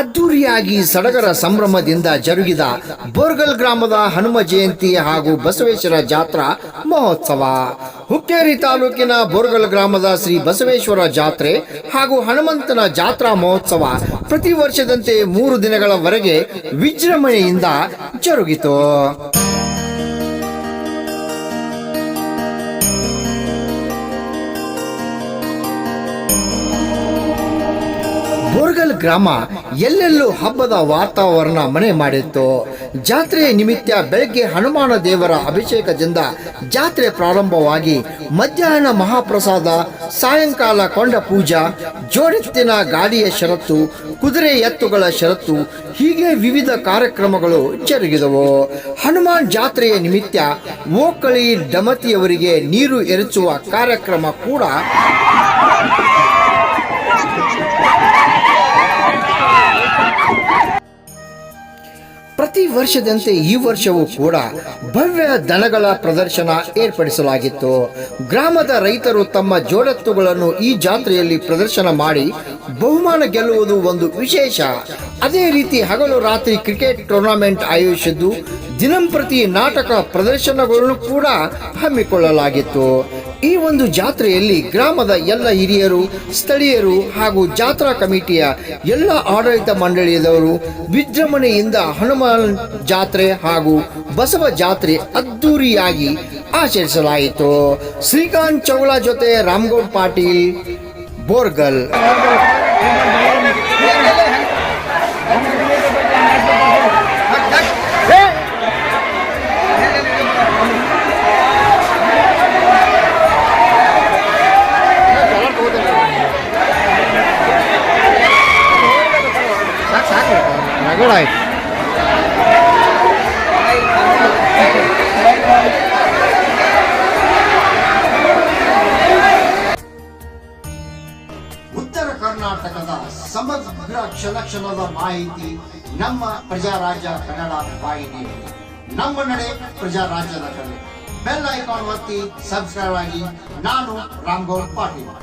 ಅದ್ದೂರಿಯಾಗಿ ಸಡಗರ ಸಂಭ್ರಮದಿಂದ ಜರುಗಿದ ಬೋರ್ಗಲ್ ಗ್ರಾಮದ ಹನುಮ ಜಯಂತಿ ಹಾಗೂ ಬಸವೇಶ್ವರ ಜಾತ್ರಾ ಮಹೋತ್ಸವ. ಹುಕ್ಕೇರಿ ತಾಲೂಕಿನ ಬೋರ್ಗಲ್ ಗ್ರಾಮದ ಶ್ರೀ ಬಸವೇಶ್ವರ ಜಾತ್ರೆ ಹಾಗೂ ಹನುಮಂತನ ಜಾತ್ರಾ ಮಹೋತ್ಸವ ಪ್ರತಿ ವರ್ಷದಂತೆ ಮೂರು ದಿನಗಳವರೆಗೆ ವಿಜೃಂಭಣೆಯಿಂದ ಜರುಗಿತು. ಬೋರ್ಗಲ್ ಗ್ರಾಮ ಎಲ್ಲೆಲ್ಲೂ ಹಬ್ಬದ ವಾತಾವರಣ ಮನೆ ಮಾಡಿತ್ತು. ಜಾತ್ರೆಯ ನಿಮಿತ್ತ ಬೆಳಗ್ಗೆ ಹನುಮಾನ ದೇವರ ಅಭಿಷೇಕದಿಂದ ಜಾತ್ರೆ ಪ್ರಾರಂಭವಾಗಿ ಮಧ್ಯಾಹ್ನ ಮಹಾಪ್ರಸಾದ, ಸಾಯಂಕಾಲ ಕೊಂಡ ಪೂಜಾ, ಜೋಡೆತ್ತಿನ ಗಾಡಿಯ ಷರತ್ತು, ಕುದುರೆ ಎತ್ತುಗಳ ಷರತ್ತು, ಹೀಗೆ ವಿವಿಧ ಕಾರ್ಯಕ್ರಮಗಳು ಜರುಗಿದವು. ಹನುಮಾನ್ ಜಾತ್ರೆಯ ನಿಮಿತ್ತ ಓಕಳಿ, ಡಮತಿಯವರಿಗೆ ನೀರು ಎರಚುವ ಕಾರ್ಯಕ್ರಮ ಕೂಡ ಪ್ರತಿ ವರ್ಷದಂತೆ ಈ ವರ್ಷವೂ ಕೂಡ ಭವ್ಯ ದನಗಳ ಪ್ರದರ್ಶನ ಏರ್ಪಡಿಸಲಾಗಿತ್ತು. ಗ್ರಾಮದ ರೈತರು ತಮ್ಮ ಜೋಡತ್ತುಗಳನ್ನು ಈ ಜಾತ್ರೆಯಲ್ಲಿ ಪ್ರದರ್ಶನ ಮಾಡಿ ಬಹುಮಾನ ಗೆಲ್ಲುವುದು ಒಂದು ವಿಶೇಷ. ಅದೇ ರೀತಿ ಹಗಲು ರಾತ್ರಿ ಕ್ರಿಕೆಟ್ ಟೂರ್ನಮೆಂಟ್ ಆಯೋಜಿಸಿದ್ದು ದಿನಂಪ್ರತಿ ನಾಟಕ ಪ್ರದರ್ಶನಗಳನ್ನು ಕೂಡ ಹಮ್ಮಿಕೊಳ್ಳಲಾಗಿತ್ತು. ಈ ಒಂದು ಜಾತ್ರೆಯಲ್ಲಿ ಗ್ರಾಮದ ಎಲ್ಲ ಹಿರಿಯರು, ಸ್ಥಳೀಯರು ಹಾಗೂ ಜಾತ್ರಾ ಕಮಿಟಿಯ ಎಲ್ಲ ಆಡಳಿತ ಮಂಡಳಿಯದವರು ವಿಜೃಂಭಣೆಯಿಂದ ಹನುಮಾನ್ ಜಾತ್ರೆ ಹಾಗೂ ಬಸವ ಜಾತ್ರೆ ಅದ್ದೂರಿಯಾಗಿ ಆಚರಿಸಲಾಯಿತು. ಶ್ರೀಕಾಂತ್ ಚೌಳ ಜೊತೆ ರಾಮ್ಗೌಡ್ ಪಾಟೀಲ್ ಬೋರ್ಗಲ್ ಉತ್ತರ ಕರ್ನಾಟಕದ ಸಮಗ್ರ ಕ್ಷಣ ಕ್ಷಣದ ಮಾಹಿತಿ ನಮ್ಮ ಪ್ರಜಾರಾಜ್ಯ ಕನ್ನಡ ವಾಹಿನಿಯಲ್ಲಿ. ನಮ್ಮ ನಡೆ ಪ್ರಜಾರಾಜ್ಯದ ಕಡೆ ಬೆಲ್ ಐಕಾನ್ ಒತ್ತಿ ಸಬ್ಸ್ಕ್ರೈಬ್ ಆಗಿ. ನಾನು ರಾಮ್ಗೌಡ್ ಪಾಟೀಲ್.